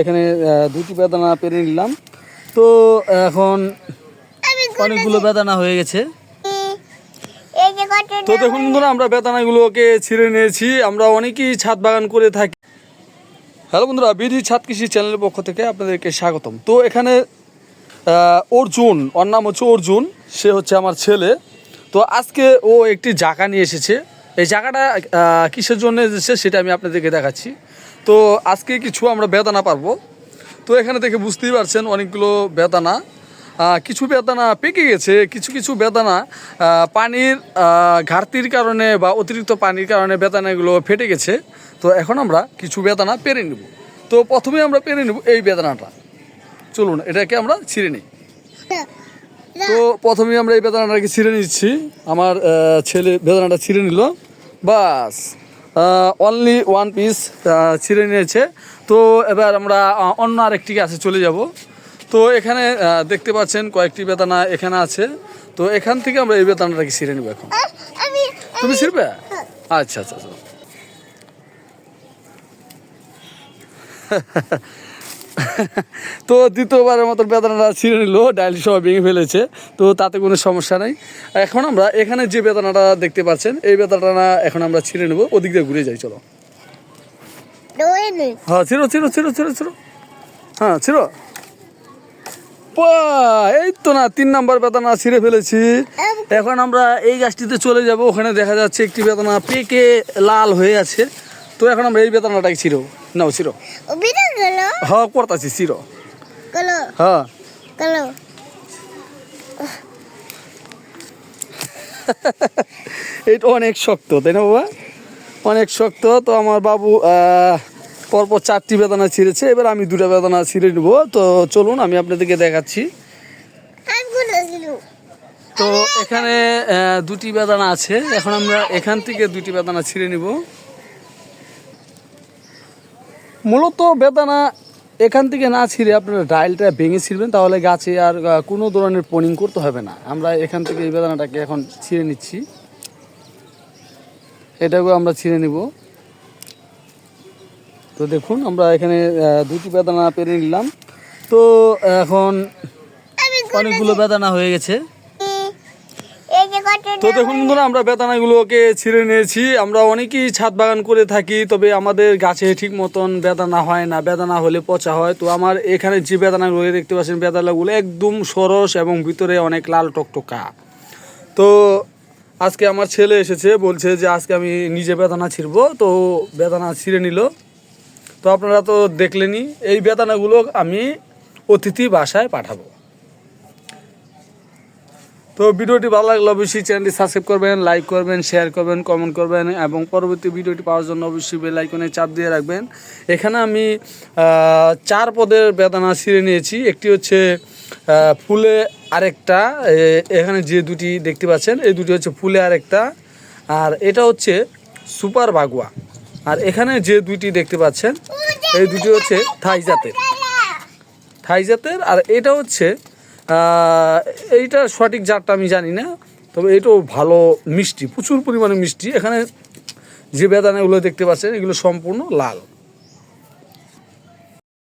এখানে দুটি বেদানা পেরে নিলাম। তো এখন অনেকগুলো বেদানা হয়ে গেছে। তো দেখুন বন্ধুরা আমরা বেদানাগুলোকে ছিঁড়ে নিয়েছি। আমরা অনেকেই ছাদ বাগান করে থাকি। হ্যালো বন্ধুরা বিডি ছাদ কৃষি চ্যানেলের পক্ষ থেকে আপনাদেরকে স্বাগতম। তো এখানে অর্জুন ওর নাম হচ্ছে অর্জুন। সে হচ্ছে আমার ছেলে। তো আজকে ও একটি জায়গা নিয়ে এসেছে। এই আহ, কিসের জন্য এসেছে সেটা আমি আপনাদেরকে দেখাচ্ছি। তো আজকে কিছু আমরা বেদানা পারব। তো এখানে থেকে বুঝতেই পারছেন অনেকগুলো বেদানা। কিছু বেদানা পেকে গেছে, কিছু কিছু বেদানা পানির ঘাটতির কারণে বা অতিরিক্ত পানির কারণে বেদানাগুলো ফেটে গেছে। তো এখন আমরা কিছু বেদানা পেরে নেব। তো প্রথমে আমরা পেরে নেব এই বেদানাটা। চলুন, এটাকে আমরা ছিঁড়ে নিই। তো প্রথমে আমরা এই বেদানাটাকে ছিঁড়ে নিচ্ছি। আমার ছেলে বেদানাটা ছিঁড়ে নিল। বাস। অনলি ওয়ান পিস ছিঁড়ে নিয়েছে। তো এবার আমরা অন্য আরেকটি গাছে চলে যাব। তো এখানে দেখতে পাচ্ছেন কয়েকটি বেতানা এখানে আছে। তো এখান থেকে আমরা এই বেতানাটাকে ছিঁড়ে নেব এখন। তুমি ছিঁড়বে? আচ্ছা আচ্ছা আচ্ছা। তো দ্বিতীয়বারের মতো বেদনাটা ছিঁড়ে নিল ডাইল সহ ভেঙে ফেলেছে। তো তাতে কোনো সমস্যা নেই। এখন আমরা এখানে যে বেদনাটা দেখতে পাচ্ছেন এই বেদনাটা এখন আমরা ছিঁড়ে নেব। ওদিক দিয়ে ঘুরে যাই চলো। হ্যাঁ ছিড়ো ছিড়ো ছিড়ো ছিড়ো ছিড়ো। হ্যাঁ ছিড়ো। এই তো না তিন নাম্বার বেদনা ছিঁড়ে ফেলেছি। এখন আমরা এই গাছটিতে চলে যাব। ওখানে দেখা যাচ্ছে একটি বেদনা পেকে লাল হয়ে আছে। তো এখন আমরা এই বেদনাটাকে ছিঁড়ো নাও গেল? হ্যাঁ করতাছি ছিঁড়ো গেল? হ্যাঁ। এটা অনেক শক্ত তাই না বাবা? অনেক শক্ত তো আমার বাবু পরপর চারটি বেদনা ছিঁড়েছে এবার আমি দুটা বেদনা ছিঁড়ে নেব। তো চলুন আমি আপনাদেরকে দেখাচ্ছি। তো এখানে দুটি বেদানা আছে। এখন আমরা এখান থেকে দুটি বেদানা ছিঁড়ে নিব। মূলত বেদানা এখান থেকে না ছিঁড়ে আপনারা ডাইলটা ভেঙে ছিঁড়বেন তাহলে গাছে আর কোনো ধরনের পনিং করতে হবে না। আমরা এখান থেকে এই বেদানাটাকে এখন ছিঁড়ে নিচ্ছি। এটাকেও আমরা ছিঁড়ে নিব। তো দেখুন আমরা এখানে দুটি বেদানা পেরে নিলাম। তো এখন অনেকগুলো বেদানা হয়ে গেছে। তো দেখুন বন্ধুরা আমরা বেদানাগুলোকে ছিঁড়ে নিয়েছি। আমরা অনেকেই ছাদ বাগান করে থাকি তবে আমাদের গাছে ঠিক মতন বেদানা হয় না। বেদানা হলে পচা হয়। তো আমার এখানে যে বেদানাগুলো দেখতে পাচ্ছেন বেদানাগুলো একদম সরস এবং ভিতরে অনেক লাল টকটকা। তো আজকে আমার ছেলে এসেছে বলছে যে আজকে আমি নিজে বেদানা ছিঁড়বো। তো বেদানা ছিঁড়ে নিল। তো আপনারা তো দেখলেনই এই বেদানাগুলো আমি অতিথি বাসায় পাঠাবো। তো ভিডিওটি ভালো লাগলে অবশ্যই চ্যানেলটি সাবস্ক্রাইব করবেন লাইক করবেন শেয়ার করবেন কমেন্ট করবেন এবং পরবর্তী ভিডিওটি পাওয়ার জন্য অবশ্যই বেল আইকনে চাপ দিয়ে রাখবেন। এখানে আমি চার পদের বেদানা ছিঁড়ে নিয়েছি। একটি হচ্ছে ফুলে আরেকটা এখানে যে দুটি দেখতে পাচ্ছেন, এই দুটি হচ্ছে ফুলে আরেকটা। আর এটা হচ্ছে সুপার বাগুয়া। আর এখানে যে দুইটি দেখতে পাচ্ছেন, এই দুটি হচ্ছে থাই জাতের। থাই জাতের, আর এটা হচ্ছে এইটা সঠিক জাতটা আমি জানি না, তবে এটাও ভালো মিষ্টি, প্রচুর পরিমাণে মিষ্টি। এখানে যে বেদানাগুলো দেখতে পাচ্ছেন, এগুলো সম্পূর্ণ লাল।